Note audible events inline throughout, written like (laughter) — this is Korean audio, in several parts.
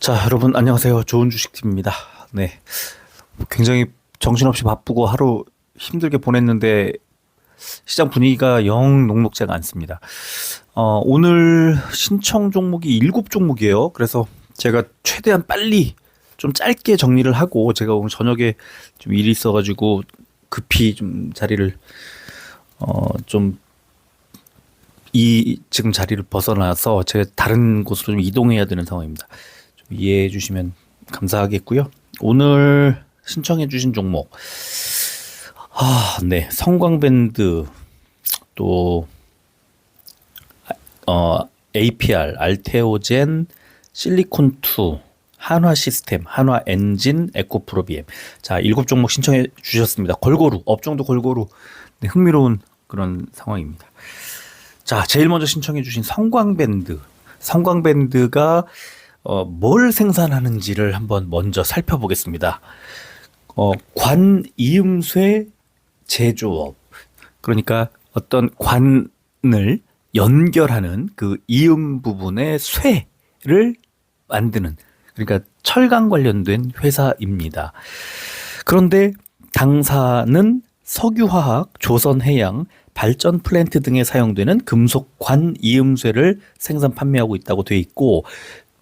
자, 여러분 안녕하세요. 좋은 주식팀입니다. 네. 굉장히 정신없이 바쁘고 하루 힘들게 보냈는데 시장 분위기가 영 녹록지가 않습니다. 어, 오늘 신청 종목이 일곱 종목이에요. 그래서 제가 최대한 빨리 좀 짧게 정리를 하고 제가 오늘 저녁에 좀 일이 있어 가지고 급히 좀 자리를 어, 좀 이 지금 자리를 벗어나서 제가 다른 곳으로 좀 이동해야 되는 상황입니다. 좀 이해해 주시면 감사하겠고요. 오늘 신청해 주신 종목 아, 네. 성광밴드 또 어, APR, 알테오젠, 실리콘2, 한화 시스템, 한화 엔진, 에코프로비엠. 자, 일곱 종목 신청해 주셨습니다. 골고루, 업종도 골고루. 네, 흥미로운 그런 상황입니다. 자, 제일 먼저 신청해 주신 성광밴드. 성광밴드가 어, 뭘 생산하는지를 한번 먼저 살펴보겠습니다. 어, 관이음쇠 제조업. 그러니까 어떤 관을 연결하는 그 이음 부분의 쇠를 만드는 그러니까 철강 관련된 회사입니다. 그런데 당사는 석유화학, 조선해양, 발전 플랜트 등에 사용되는 금속 관 이음쇠를 생산 판매하고 있다고 돼 있고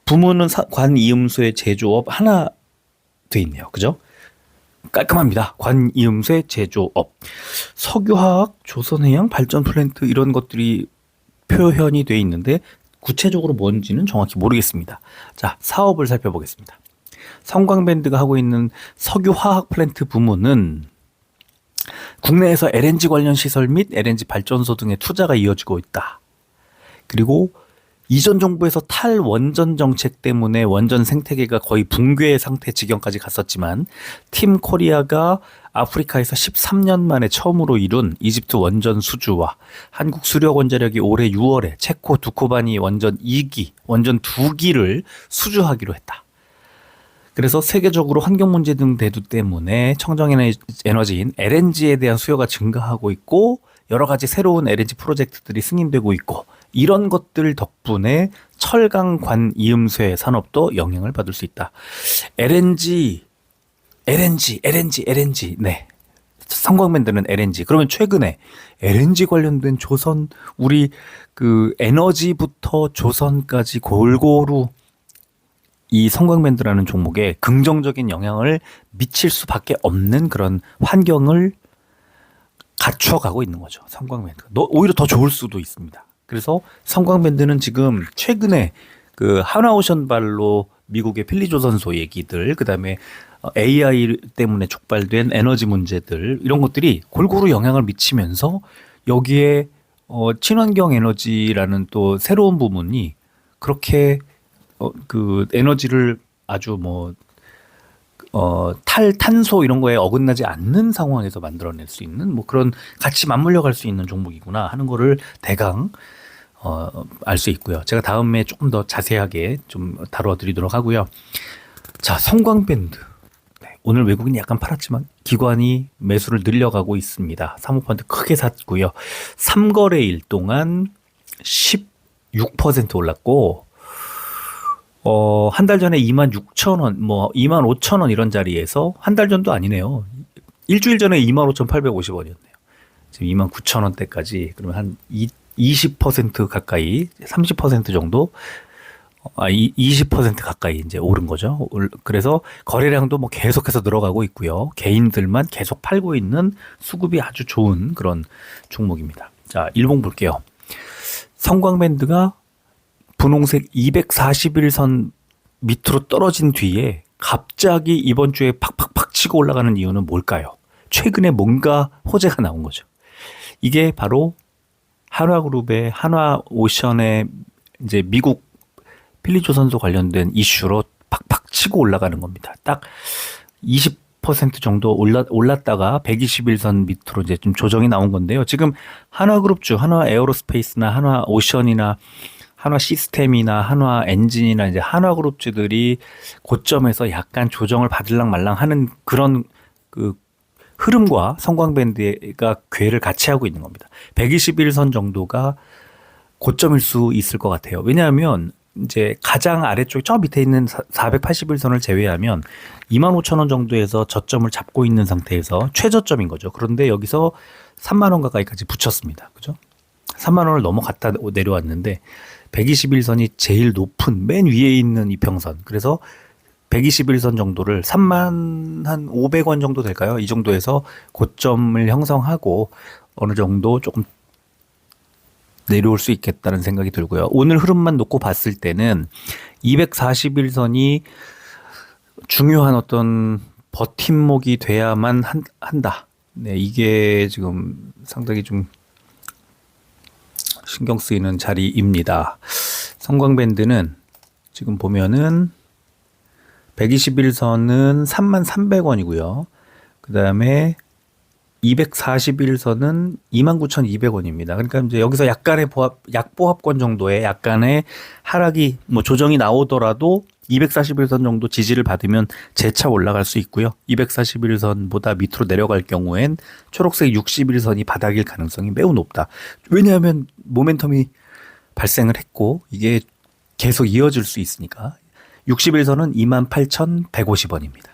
부문은 사- 관이음쇠 제조업 하나 돼 있네요. 그죠? 깔끔합니다. 관이음쇠 제조업. 석유화학, 조선해양, 발전 플랜트 이런 것들이 표현이 돼 있는데 구체적으로 뭔지는 정확히 모르겠습니다. 자, 사업을 살펴보겠습니다. 성광밴드가 하고 있는 석유화학 플랜트 부문은 국내에서 LNG 관련 시설 및 LNG 발전소 등의 투자가 이어지고 있다. 그리고 이전 정부에서 탈원전 정책 때문에 원전 생태계가 거의 붕괴 상태 지경까지 갔었지만 팀 코리아가 아프리카에서 13년 만에 처음으로 이룬 이집트 원전 수주와 한국 수력 원자력이 올해 6월에 체코 두코바니 원전 2기, 원전 2기를 수주하기로 했다. 그래서 세계적으로 환경 문제 등 대두 때문에 청정 에너지- 에너지인 LNG에 대한 수요가 증가하고 있고 여러 가지 새로운 LNG 프로젝트들이 승인되고 있고 이런 것들 덕분에 철강관 이음쇠 산업도 영향을 받을 수 있다. LNG LNG, LNG, LNG. 네. 성광밴드는 LNG. 그러면 최근에 LNG 관련된 조선 우리 그 에너지부터 조선까지 골고루 이 성광밴드라는 종목에 긍정적인 영향을 미칠 수밖에 없는 그런 환경을 갖춰가고 있는 거죠. 성광밴드가. 너 오히려 더 좋을 수도 있습니다. 그래서 성광밴드는 지금 최근에 그 하나오션 발로 미국의 필리조 선소 얘기들 그 다음에 어, AI 때문에 촉발된 에너지 문제들 이런 것들이 골고루 영향을 미치면서 여기에 어 친환경 에너지라는 또 새로운 부분이 그렇게 어, 그 에너지를 아주 뭐 어, 탈, 탄소 이런 거에 어긋나지 않는 상황에서 만들어낼 수 있는 뭐 그런 같이 맞물려 갈 수 있는 종목이구나 하는 거를 대강 어, 알 수 있고요. 제가 다음에 조금 더 자세하게 좀 다루어 드리도록 하고요. 자, 성광밴드. 네, 오늘 외국인이 약간 팔았지만 기관이 매수를 늘려가고 있습니다. 사모펀드 크게 샀고요. 3거래일 동안 16% 올랐고 어, 한 달 전에 2만 6천 원, 뭐 2만 5천 원 이런 자리에서 한 달 전도 아니네요. 일주일 전에 2만 5,850원이었네요. 지금 2만 9천 원대까지 그러면 한 20% 가까이 30% 정도 아, 이- 20% 가까이 이제 오른 거죠. 올- 그래서 거래량도 뭐 계속해서 늘어가고 있고요. 개인들만 계속 팔고 있는 수급이 아주 좋은 그런 종목입니다. 자, 일봉 볼게요. 성광밴드가 분홍색 241선 밑으로 떨어진 뒤에 갑자기 이번 주에 팍팍팍 치고 올라가는 이유는 뭘까요? 최근에 뭔가 호재가 나온 거죠. 이게 바로 한화그룹의 한화오션의 이제 미국 필리조선소 관련된 이슈로 팍팍 치고 올라가는 겁니다. 딱 20% 정도 올랐다가 121선 밑으로 이제 좀 조정이 나온 건데요. 지금 한화그룹주, 한화에어로스페이스나 한화오션이나 한화 시스템이나 한화 엔진이나 이제 한화 그룹주들이 고점에서 약간 조정을 받을랑 말랑 하는 그런 그 흐름과 성광밴드가 궤를 같이 하고 있는 겁니다. 121선 정도가 고점일 수 있을 것 같아요. 왜냐하면 이제 가장 아래쪽 저 밑에 있는 481선을 제외하면 2만 5천 원 정도에서 저점을 잡고 있는 상태에서 최저점인 거죠. 그런데 여기서 3만 원 가까이까지 붙였습니다. 그죠? 3만 원을 넘어갔다 내려왔는데 121선이 제일 높은 맨 위에 있는 이평선. 그래서 121선 정도를 3만 한 500원 정도 될까요? 이 정도에서 고점을 형성하고 어느 정도 조금 내려올 수 있겠다는 생각이 들고요. 오늘 흐름만 놓고 봤을 때는 241선이 중요한 어떤 버팀목이 돼야만 한, 한다. 네, 이게 지금 상당히 좀 신경 쓰이는 자리입니다. 성광밴드는 지금 보면은 121선은 33,300원이고요. 그 다음에 241선은 29,200원입니다. 그러니까 이제 여기서 약간의 보합, 약보합권 정도의 약간의 하락이 뭐 조정이 나오더라도 241선 정도 지지를 받으면 재차 올라갈 수 있고요. 241선보다 밑으로 내려갈 경우엔 초록색 61선이 바닥일 가능성이 매우 높다. 왜냐하면 모멘텀이 발생을 했고 이게 계속 이어질 수 있으니까 61선은 28,150원입니다.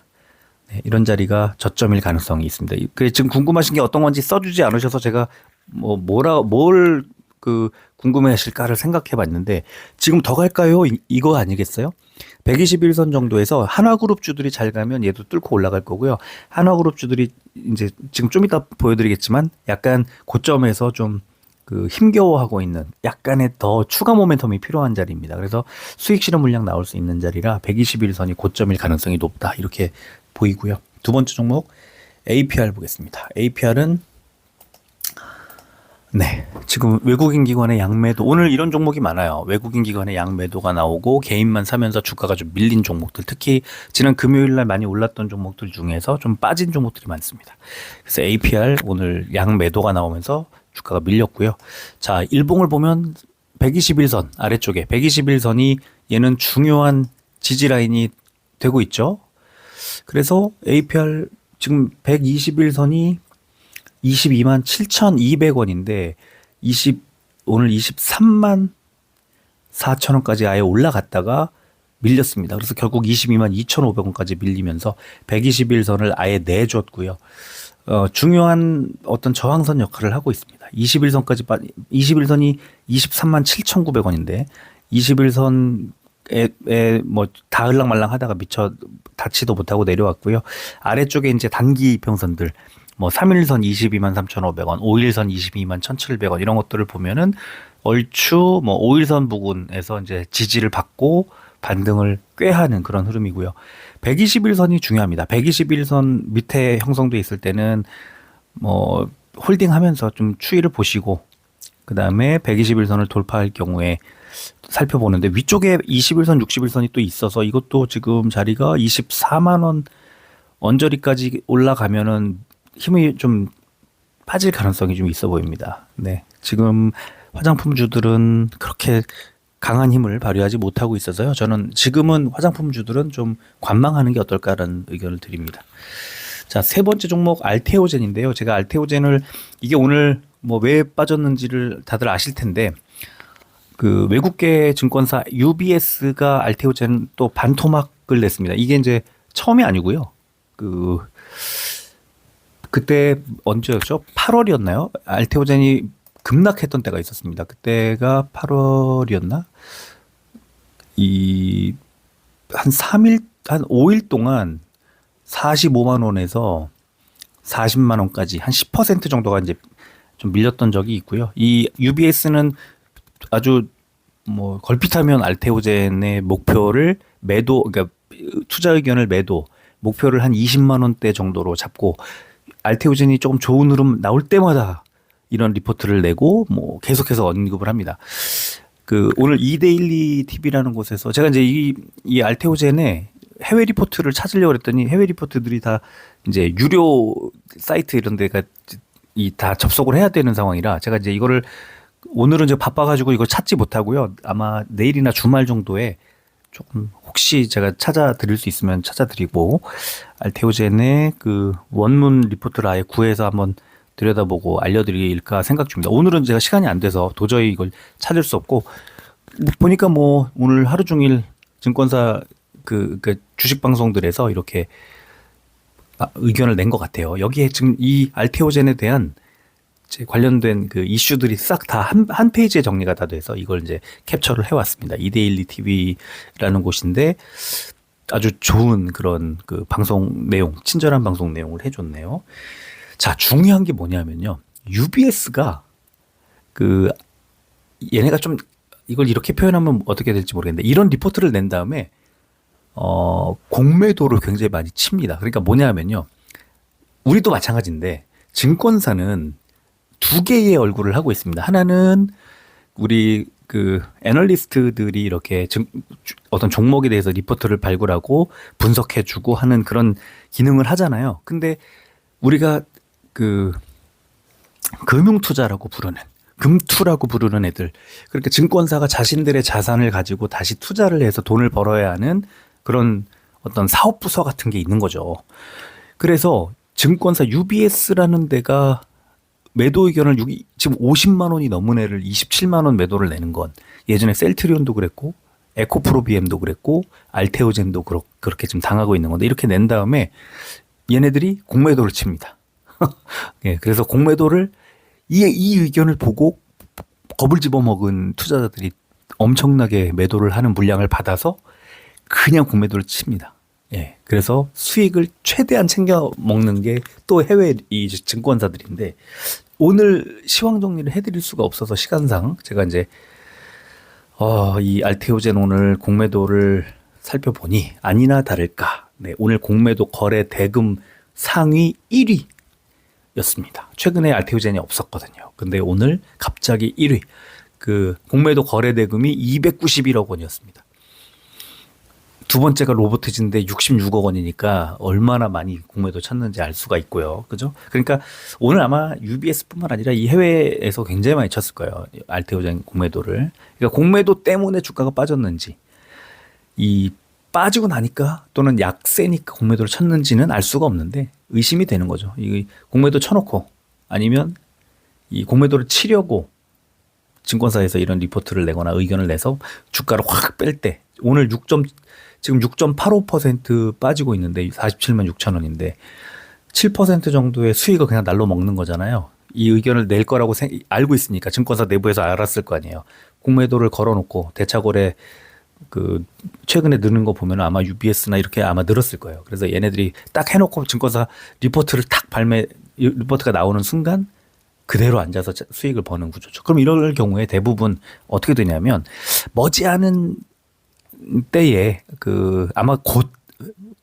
네, 이런 자리가 저점일 가능성이 있습니다. 그 지금 궁금하신 게 어떤 건지 써주지 않으셔서 제가 뭐 뭐라 뭘 그 궁금해하실까를 생각해봤는데 지금 더 갈까요? 이, 이거 아니겠어요? 121선 정도에서 하나그룹 주들이 잘 가면 얘도 뚫고 올라갈 거고요. 하나그룹 주들이 이제 지금 좀 이따 보여드리겠지만 약간 고점에서 좀 그 힘겨워하고 있는 약간의 더 추가 모멘텀이 필요한 자리입니다. 그래서 수익 실현 물량 나올 수 있는 자리라 121선이 고점일 가능성이 높다 이렇게 보이고요. 두 번째 종목 APR 보겠습니다. APR은 네. 지금 외국인 기관의 양매도 오늘 이런 종목이 많아요. 외국인 기관의 양매도가 나오고 개인만 사면서 주가가 좀 밀린 종목들 특히 지난 금요일 날 많이 올랐던 종목들 중에서 좀 빠진 종목들이 많습니다. 그래서 APR 오늘 양매도가 나오면서 주가가 밀렸고요. 자, 일봉을 보면 121선 아래쪽에 121선이 얘는 중요한 지지 라인이 되고 있죠. 그래서 APR 지금 121선이 22만 7,200원인데 20 오늘 23만 4천 원까지 아예 올라갔다가 밀렸습니다. 그래서 결국 22만 2,500원까지 밀리면서 121선을 아예 내줬고요. 어, 중요한 어떤 저항선 역할을 하고 있습니다. 21선까지 빠 21선이 23만 7,900원인데 21선 에 뭐 다을랑 말랑 하다가 미처 닿지도 못하고 내려왔고요. 아래쪽에 이제 단기 평선들 뭐 3일선 22만 3,500원, 5일선 22만 1,700원 이런 것들을 보면은 얼추 뭐 5일선 부근에서 이제 지지를 받고 반등을 꽤 하는 그런 흐름이고요. 121선이 중요합니다. 121선 밑에 형성돼 있을 때는 뭐 홀딩하면서 좀 추이를 보시고 그 다음에 121선을 돌파할 경우에 살펴보는데 위쪽에 21선, 61선이 또 있어서 이것도 지금 자리가 24만 원 언저리까지 올라가면은 힘이 좀 빠질 가능성이 좀 있어 보입니다. 네. 지금 화장품주들은 그렇게 강한 힘을 발휘하지 못하고 있어서요. 저는 지금은 화장품주들은 좀 관망하는 게 어떨까라는 의견을 드립니다. 자, 세 번째 종목 알테오젠인데요. 제가 알테오젠을 이게 오늘 뭐 왜 빠졌는지를 다들 아실 텐데 그 외국계 증권사 UBS가 알테오젠 또 반토막을 냈습니다. 이게 이제 처음이 아니고요. 그 그때 언제였죠? 8월이었나요? 알테오젠이 급락했던 때가 있었습니다. 그때가 8월이었나? 이 한 3일 한 5일 동안 45만 원에서 40만 원까지 한 10% 정도가 이제 좀 밀렸던 적이 있고요. 이 UBS는 아주 뭐 걸핏하면 알테오젠의 목표를 매도 그러니까 투자 의견을 매도 목표를 한 20만 원대 정도로 잡고 알테오젠이 조금 좋은 흐름 나올 때마다 이런 리포트를 내고 뭐 계속해서 언급을 합니다. 그 오늘 이데일리 TV라는 곳에서 제가 이제 이, 이 알테오젠의 해외 리포트를 찾으려고 그랬더니 해외 리포트들이 다 이제 유료 사이트 이런 데가 이 다 접속을 해야 되는 상황이라 제가 이제 이거를 오늘은 제가 바빠가지고 이걸 찾지 못하고요. 아마 내일이나 주말 정도에 조금 혹시 제가 찾아드릴 수 있으면 찾아드리고 알테오젠의 그 원문 리포트를 아예 구해서 한번 들여다보고 알려드릴까 생각 중입니다. 오늘은 제가 시간이 안 돼서 도저히 이걸 찾을 수 없고 뭐 보니까 뭐 오늘 하루 종일 증권사 그, 그 주식 방송들에서 이렇게 아, 의견을 낸 것 같아요. 여기에 지금 이 알테오젠에 대한 관련된 그 이슈들이 싹 다 한 한 페이지에 정리가 다 돼서 이걸 이제 캡처를 해왔습니다. 이데일리 TV라는 곳인데 아주 좋은 그런 그 방송 내용, 친절한 방송 내용을 해줬네요. 자, 중요한 게 뭐냐면요. UBS가 그 얘네가 좀 이걸 이렇게 표현하면 어떻게 될지 모르겠는데 이런 리포트를 낸 다음에 어 공매도를 굉장히 많이 칩니다. 그러니까 뭐냐면요. 우리도 마찬가지인데 증권사는 두 개의 얼굴을 하고 있습니다. 하나는 우리 그 애널리스트들이 이렇게 증, 주- 어떤 종목에 대해서 리포트를 발굴하고 분석해주고 하는 그런 기능을 하잖아요. 근데 우리가 그 금융 투자라고 부르는 금투라고 부르는 애들 그러니까 증권사가 자신들의 자산을 가지고 다시 투자를 해서 돈을 벌어야 하는 그런 어떤 사업 부서 같은 게 있는 거죠. 그래서 증권사 UBS라는 데가 매도 의견을 육- 지금 50만 원이 넘은 애를 27만 원 매도를 내는 건 예전에 셀트리온도 그랬고 에코프로비엠도 그랬고 알테오젠도 그렇, 그렇게 지금 당하고 있는 건데 이렇게 낸 다음에 얘네들이 공매도를 칩니다. (laughs) 예, 그래서 공매도를 이, 이 의견을 보고 겁을 집어먹은 투자자들이 엄청나게 매도를 하는 물량을 받아서 그냥 공매도를 칩니다. 예, 그래서 수익을 최대한 챙겨 먹는 게 또 해외 이 증권사들인데 오늘 시황 정리를 해드릴 수가 없어서 시간상 제가 이제 어, 이 알테오젠 오늘 공매도를 살펴보니 아니나 다를까. 네, 오늘 공매도 거래 대금 상위 1위 였습니다. 최근에 알테오젠이 없었거든요. 근데 오늘 갑자기 1위. 그 공매도 거래 대금이 291억 원이었습니다. 두 번째가 로보트진데 66억 원이니까 얼마나 많이 공매도 쳤는지 알 수가 있고요. 그죠? 그러니까 오늘 아마 UBS뿐만 아니라 이 해외에서 굉장히 많이 쳤을 거예요. 알테오젠 공매도를. 그러니까 공매도 때문에 주가가 빠졌는지 이 빠지고 나니까 또는 약세니까 공매도를 쳤는지는 알 수가 없는데 의심이 되는 거죠. 이 공매도 쳐놓고 아니면 이 공매도를 치려고 증권사에서 이런 리포트를 내거나 의견을 내서 주가를 확 뺄 때 오늘 6. 지금 6.85% 빠지고 있는데 47만 6천 원인데 7% 정도의 수익을 그냥 날로 먹는 거잖아요. 이 의견을 낼 거라고 생, 알고 있으니까 증권사 내부에서 알았을 거 아니에요. 공매도를 걸어놓고 대차거래 그 최근에 느는 거 보면 아마 UBS나 이렇게 아마 늘었을 거예요. 그래서 얘네들이 딱 해놓고 증권사 리포트를 탁 발매 이 리포트가 나오는 순간 그대로 앉아서 자- 수익을 버는 구조죠. 그럼 이럴 경우에 대부분 어떻게 되냐면 머지않은 때에 그 아마 곧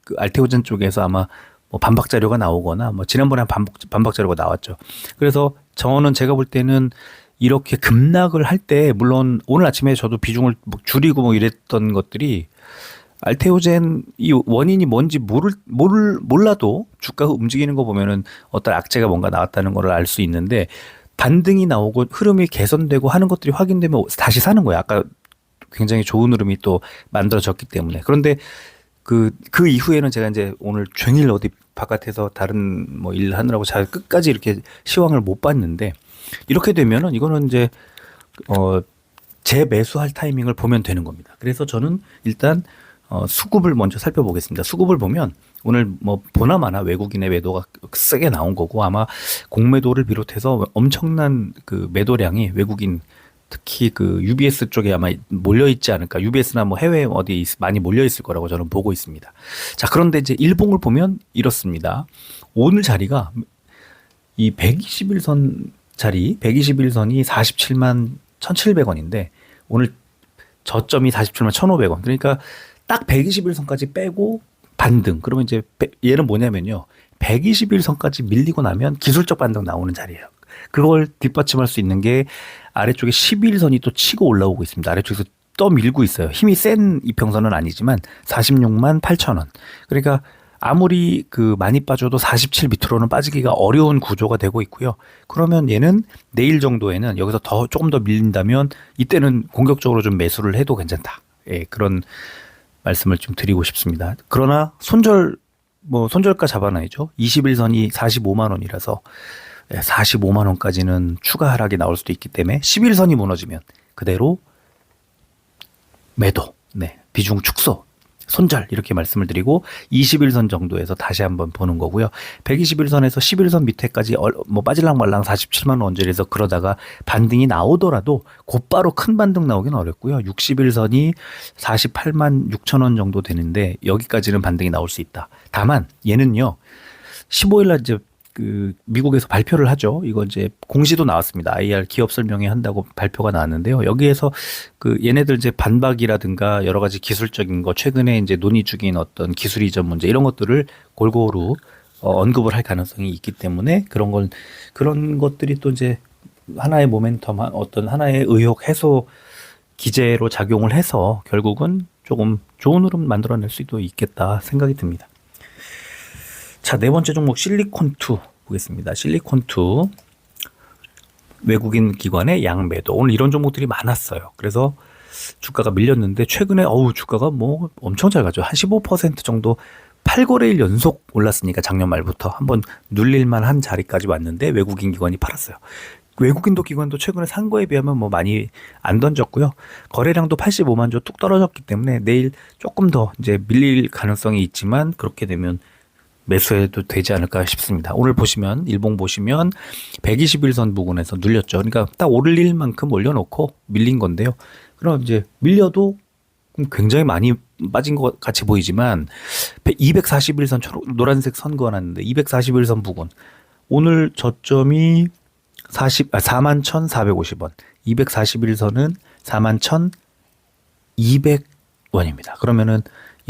그 알테오젠 쪽에서 아마 뭐 반박 자료가 나오거나 뭐 지난번에 반박 반박 자료가 나왔죠. 그래서 저는 제가 볼 때는 이렇게 급락을 할 때 물론 오늘 아침에 저도 비중을 뭐 줄이고 뭐 이랬던 것들이 알테오젠 이 원인이 뭔지 모를 모를 몰라도 주가가 움직이는 거 보면은 어떤 악재가 뭔가 나왔다는 거를 알수 있는데 반등이 나오고 흐름이 개선되고 하는 것들이 확인되면 다시 사는 거예요. 아까 굉장히 좋은 흐름이 또 만들어졌기 때문에. 그런데 그, 그 이후에는 제가 이제 오늘 종일 어디 바깥에서 다른 뭐 일 하느라고 잘 끝까지 이렇게 시황을 못 봤는데 이렇게 되면은 이거는 이제 어, 재매수할 타이밍을 보면 되는 겁니다. 그래서 저는 일단 어, 수급을 먼저 살펴보겠습니다. 수급을 보면 오늘 뭐 보나마나 외국인의 매도가 세게 나온 거고 아마 공매도를 비롯해서 엄청난 그 매도량이 외국인 특히 그 UBS 쪽에 아마 몰려 있지 않을까. UBS나 뭐 해외 어디 있- 많이 몰려 있을 거라고 저는 보고 있습니다. 자, 그런데 이제 일봉을 보면 이렇습니다. 오늘 자리가 이 121선 자리, 121선이 47만 1,700원인데 오늘 저점이 47만 1,500원. 그러니까 딱 121선까지 빼고 반등. 그러면 이제 배- 얘는 뭐냐면요. 121선까지 밀리고 나면 기술적 반등 나오는 자리예요. 그걸 뒷받침할 수 있는 게 아래쪽에 11선이 또 치고 올라오고 있습니다. 아래쪽에서 떠밀고 있어요. 힘이 센 이평선은 아니지만 46만 8천 원. 그러니까 아무리 그 많이 빠져도 47 밑으로는 빠지기가 어려운 구조가 되고 있고요. 그러면 얘는 내일 정도에는 여기서 더 조금 더 밀린다면 이때는 공격적으로 좀 매수를 해도 괜찮다. 예, 그런 말씀을 좀 드리고 싶습니다. 그러나 손절 뭐 손절가 잡아놔야죠. 21선이 45만 원이라서 45만 원까지는 추가 하락이 나올 수도 있기 때문에 11선이 무너지면 그대로 매도, 네, 비중 축소, 손절 이렇게 말씀을 드리고 21선 정도에서 다시 한번 보는 거고요. 121선에서 11선 밑에까지 얼- 뭐 빠질랑 말랑 47만 원 언저리에서 그러다가 반등이 나오더라도 곧바로 큰 반등 나오긴 어렵고요. 61선이 48만 6천 원 정도 되는데 여기까지는 반등이 나올 수 있다. 다만 얘는요. 15일 날 이제 그 미국에서 발표를 하죠. 이거 이제 공시도 나왔습니다. IR 기업 설명회 한다고 발표가 나왔는데요. 여기에서 그 얘네들 이제 반박이라든가 여러 가지 기술적인 거 최근에 이제 논의 중인 어떤 기술 이전 문제 이런 것들을 골고루 어, 언급을 할 가능성이 있기 때문에 그런 건 그런 것들이 또 이제 하나의 모멘텀 한 어떤 하나의 의혹 해소 기제로 작용을 해서 결국은 조금 좋은 흐름 만들어낼 수도 있겠다 생각이 듭니다. 자, 네 번째 종목 실리콘2 보겠습니다. 실리콘2 외국인 기관의 양매도. 오늘 이런 종목들이 많았어요. 그래서 주가가 밀렸는데 최근에 어우 주가가 뭐 엄청 잘 가죠. 한 15% 정도 8거래일 연속 올랐으니까 작년 말부터 한번 눌릴만 한 자리까지 왔는데 외국인 기관이 팔았어요. 외국인도 기관도 최근에 산 거에 비하면 뭐 많이 안 던졌고요. 거래량도 85만 조 뚝 떨어졌기 때문에 내일 조금 더 이제 밀릴 가능성이 있지만 그렇게 되면 매수해도 되지 않을까 싶습니다. 오늘 보시면 일봉 보시면 121선 부근에서 눌렸죠. 그러니까 딱 오를 만큼 올려놓고 밀린 건데요. 그럼 이제 밀려도 굉장히 많이 빠진 것 같이 보이지만 241선 초록 노란색 선 그어놨는데 241선 부근 오늘 저점이 40, 아, 41,450원 241선은 41,200원입니다. 그러면은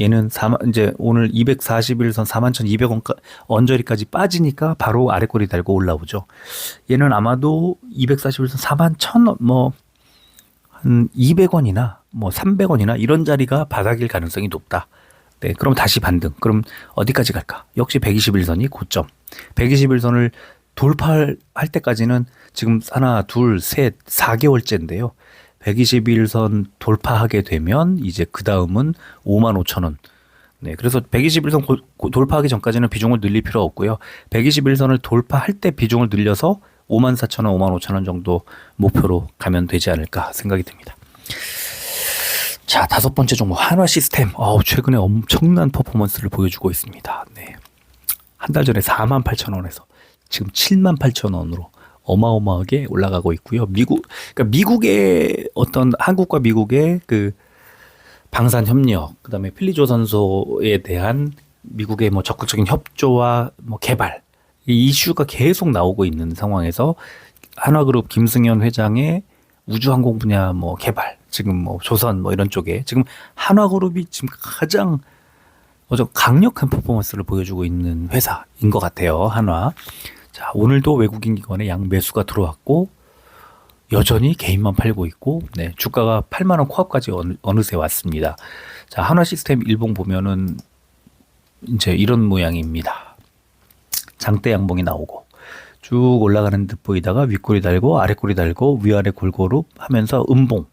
얘는 4만 이제 오늘 241선 41,200원 언저리까지 빠지니까 바로 아래 꼬리 달고 올라오죠. 얘는 아마도 241선 41,000원 뭐한 200원이나 뭐 300원이나 이런 자리가 바닥일 가능성이 높다. 네, 그럼 다시 반등. 그럼 어디까지 갈까? 역시 121선이 고점. 121선을 돌파할 때까지는 지금 하나, 둘, 셋, 4개월째인데요. 121선 돌파하게 되면 이제 그 다음은 5만 5천 원. 네, 그래서 121선 고, 고, 돌파하기 전까지는 비중을 늘릴 필요 없고요. 121선을 돌파할 때 비중을 늘려서 5만 4천 원, 5만 5천 원 정도 목표로 가면 되지 않을까 생각이 듭니다. 자, 다섯 번째 종목 한화 시스템. 어우, 최근에 엄청난 퍼포먼스를 보여주고 있습니다. 네. 한 달 전에 4만 8천 원에서 지금 7만 8천 원으로 어마어마하게 올라가고 있고요. 미국, 그러니까 미국의 어떤 한국과 미국의 그 방산 협력, 그다음에 필리조선소에 대한 미국의 뭐 적극적인 협조와 뭐 개발 이 이슈가 계속 나오고 있는 상황에서 한화그룹 김승현 회장의 우주항공 분야 뭐 개발 지금 뭐 조선 뭐 이런 쪽에 지금 한화그룹이 지금 가장 어좀 강력한 퍼포먼스를 보여주고 있는 회사인 것 같아요 한화. 자 오늘도 외국인 기관의 양 매수가 들어왔고 여전히 개인만 팔고 있고 네 주가가 8만 원 코앞까지 어느, 어느 새 왔습니다. 자 한화 시스템 일봉 보면은 이제 이런 모양입니다. 장대 양봉이 나오고 쭉 올라가는 듯 보이다가 윗꼬리 달고 아랫꼬리 달고 위아래 골고루 하면서 음봉.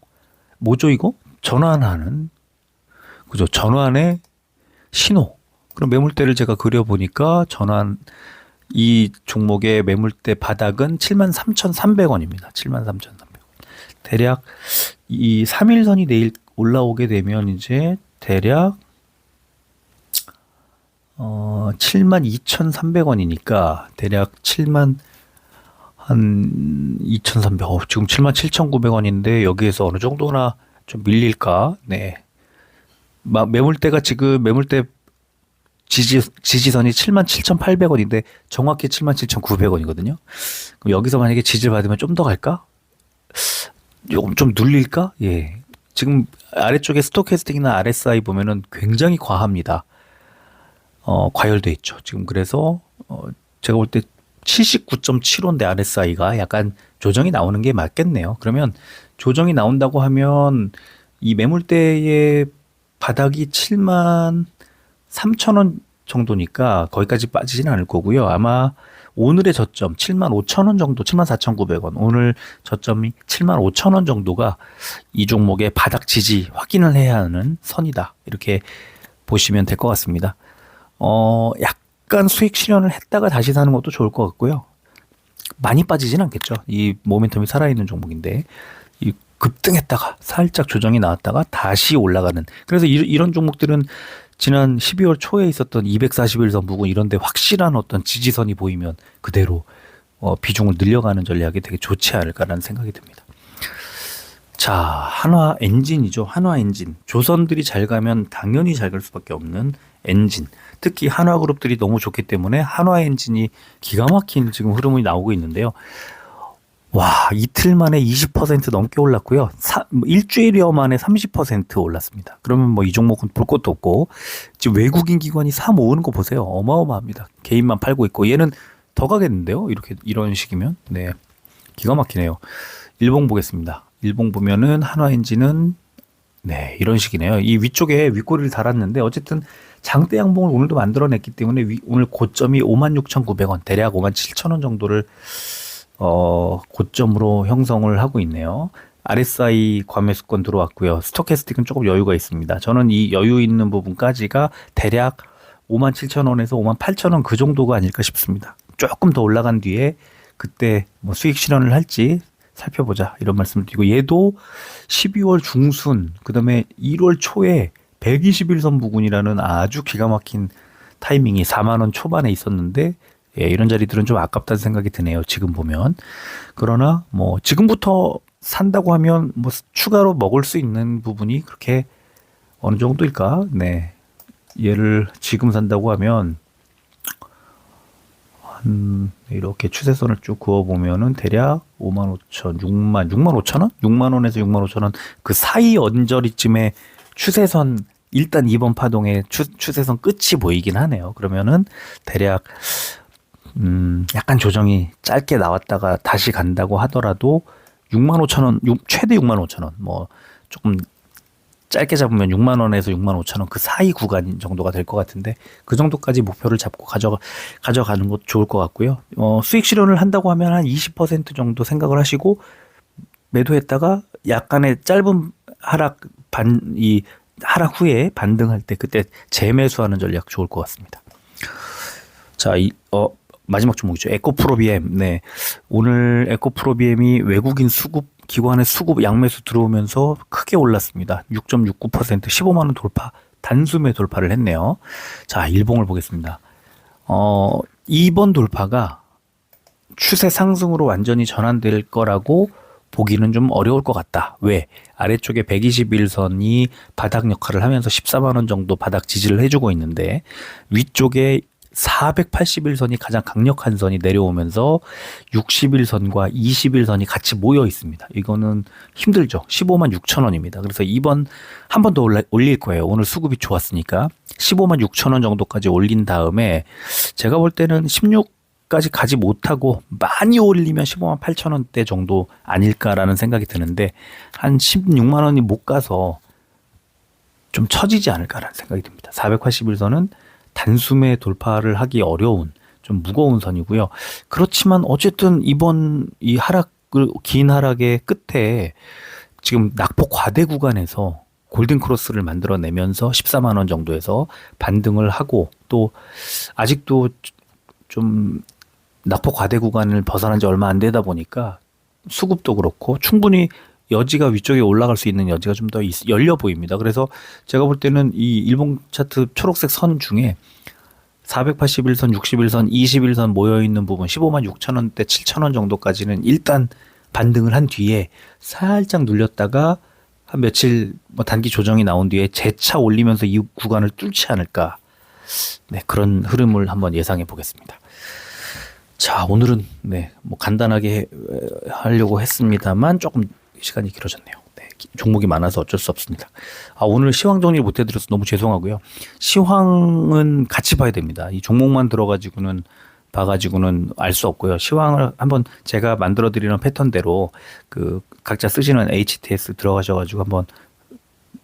이거? 전환하는. 그죠? 전환의 신호. 그럼 매물대를 제가 그려보니까 전환 이 종목의 매물대 바닥은 73,300원입니다 73,300원 대략 이 3일선이 내일 올라오게 되면 이제 대략 어, 72,300원이니까 대략 7만 한 2,300, 어, 지금 77,900원인데 여기에서 어느 정도나 좀 밀릴까? 네. 마, 매물대가 지금 매물대 지지, 지지선이 77,800원인데 정확히 77,900원이거든요. 그럼 여기서 만약에 지지를 받으면 좀 더 갈까? 조금 좀 눌릴까? 예. 지금 아래쪽에 스토캐스틱이나 RSI 보면은 굉장히 과합니다. 어, 과열돼 있죠. 지금 그래서 어, 제가 볼 때 79.75인데 RSI가 약간 조정이 나오는 게 맞겠네요. 그러면 조정이 나온다고 하면 이 매물대의 바닥이 7만 3천 원 정도니까 거기까지 빠지지는 않을 거고요. 아마 오늘의 저점 7만 5천 원 정도, 7만 4,900원. 오늘 저점이 7만 5천 원 정도가 이 종목의 바닥 지지 확인을 해야 하는 선이다. 이렇게 보시면 될 것 같습니다. 어, 약간 수익 실현을 했다가 다시 사는 것도 좋을 것 같고요. 많이 빠지진 않겠죠. 이 모멘텀이 살아있는 종목인데. 이 급등했다가 살짝 조정이 나왔다가 다시 올라가는 그래서 이, 이런 종목들은 지난 12월 초에 있었던 241선 부근 이런 데 확실한 어떤 지지선이 보이면 그대로 어, 비중을 늘려가는 전략이 되게 좋지 않을까라는 생각이 듭니다. 자, 한화 엔진이죠. 한화 엔진. 조선들이 잘 가면 당연히 잘 갈 수밖에 없는 엔진. 특히 한화 그룹들이 너무 좋기 때문에 한화 엔진이 기가 막힌 지금 흐름이 나오고 있는데요. 와, 이틀 만에 20% 넘게 올랐고요. 사, 뭐 일주일여 만에 30% 올랐습니다. 그러면 뭐 이 종목은 볼 것도 없고, 지금 외국인 기관이 사 모으는 거 보세요. 어마어마합니다. 개인만 팔고 있고, 얘는 더 가겠는데요? 이렇게, 이런 식이면. 네. 기가 막히네요. 일봉 보겠습니다. 일봉 보면은 한화 엔진은 네, 이런 식이네요. 이 위쪽에 윗꼬리를 달았는데 어쨌든 장대 양봉을 오늘도 만들어냈기 때문에 위, 오늘 고점이 56,900원, 대략 57,000원 정도를 어, 고점으로 형성을 하고 있네요. RSI 과매수권 들어왔고요. 스토캐스틱은 조금 여유가 있습니다. 저는 이 여유 있는 부분까지가 대략 57,000원에서 58,000원 그 정도가 아닐까 싶습니다. 조금 더 올라간 뒤에 그때 뭐 수익 실현을 할지 살펴보자 이런 말씀을 드리고 얘도 12월 중순 그다음에 1월 초에 121선 부근이라는 아주 기가 막힌 타이밍이 4만 원 초반에 있었는데 예, 이런 자리들은 좀 아깝다는 생각이 드네요. 지금 보면 그러나 뭐 지금부터 산다고 하면 뭐 추가로 먹을 수 있는 부분이 그렇게 어느 정도일까? 네. 얘를 지금 산다고 하면 한 이렇게 추세선을 쭉 그어 보면은 대략 5만 5천, 6만, 6만 5천 원? 6만 원에서 6만 5천 원 그 사이 언저리쯤에 추세선 일단 이번 파동의 추, 추세선 끝이 보이긴 하네요. 그러면은 대략 음, 약간 조정이 짧게 나왔다가 다시 간다고 하더라도 6만 5천 원, 6, 최대 6만 5천 원, 뭐 조금 짧게 잡으면 6만 원에서 6만 5천 원 그 사이 구간 정도가 될 것 같은데 그 정도까지 목표를 잡고 가져 가져가는 것도 좋을 것 같고요. 어, 수익 실현을 한다고 하면 한 20% 정도 생각을 하시고 매도했다가 약간의 짧은 하락 반 이 하락 후에 반등할 때 그때 재매수하는 전략 좋을 것 같습니다. 자, 이, 어, 마지막 종목이죠. 에코프로비엠. 네. 오늘 에코프로비엠이 외국인 수급 기관의 수급 양매수 들어오면서 크게 올랐습니다. 6.69% 15만 원 돌파 단숨에 돌파를 했네요. 자, 일봉을 보겠습니다. 어, 이번 돌파가 추세 상승으로 완전히 전환될 거라고 보기는 좀 어려울 것 같다. 왜? 아래쪽에 121선이 바닥 역할을 하면서 14만 원 정도 바닥 지지를 해주고 있는데 위쪽에 481선이 가장 강력한 선이 내려오면서 61선과 21선이 같이 모여 있습니다. 이거는 힘들죠. 15만 6천 원입니다. 그래서 이번 한 번 더 올릴 거예요. 오늘 수급이 좋았으니까 15만 6천 원 정도까지 올린 다음에 제가 볼 때는 16까지 가지 못하고 많이 올리면 15만 8천 원대 정도 아닐까라는 생각이 드는데 한 16만 원이 못 가서 좀 처지지 않을까라는 생각이 듭니다. 481선은 단숨에 돌파를 하기 어려운 좀 무거운 선이고요. 그렇지만 어쨌든 이번 이 하락을 긴 하락의 끝에 지금 낙폭 과대 구간에서 골든 크로스를 만들어내면서 14만 원 정도에서 반등을 하고 또 아직도 좀 낙폭 과대 구간을 벗어난 지 얼마 안 되다 보니까 수급도 그렇고 충분히 여지가 위쪽에 올라갈 수 있는 여지가 좀 더 열려 보입니다. 그래서 제가 볼 때는 이 일봉 차트 초록색 선 중에 481선, 61선, 21선 모여 있는 부분 15만 6천 원대, 7천 원 정도까지는 일단 반등을 한 뒤에 살짝 눌렸다가 한 며칠 뭐 단기 조정이 나온 뒤에 재차 올리면서 이 구간을 뚫지 않을까. 네, 그런 흐름을 한번 예상해 보겠습니다. 자, 오늘은 네, 뭐 간단하게 하려고 했습니다만 조금 시간이 길어졌네요. 네, 종목이 많아서 어쩔 수 없습니다. 아, 오늘 시황 정리 못 해드려서 너무 죄송하고요. 시황은 같이 봐야 됩니다. 이 종목만 들어가지고는 봐가지고는 알 수 없고요. 시황을 한번 제가 만들어드리는 패턴대로 그 각자 쓰시는 HTS 들어가셔가지고 한번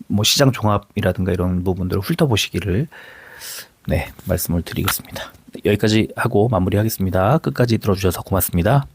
뭐 시장 종합이라든가 이런 부분들을 훑어보시기를 네 말씀을 드리겠습니다. 여기까지 하고 마무리하겠습니다. 끝까지 들어주셔서 고맙습니다.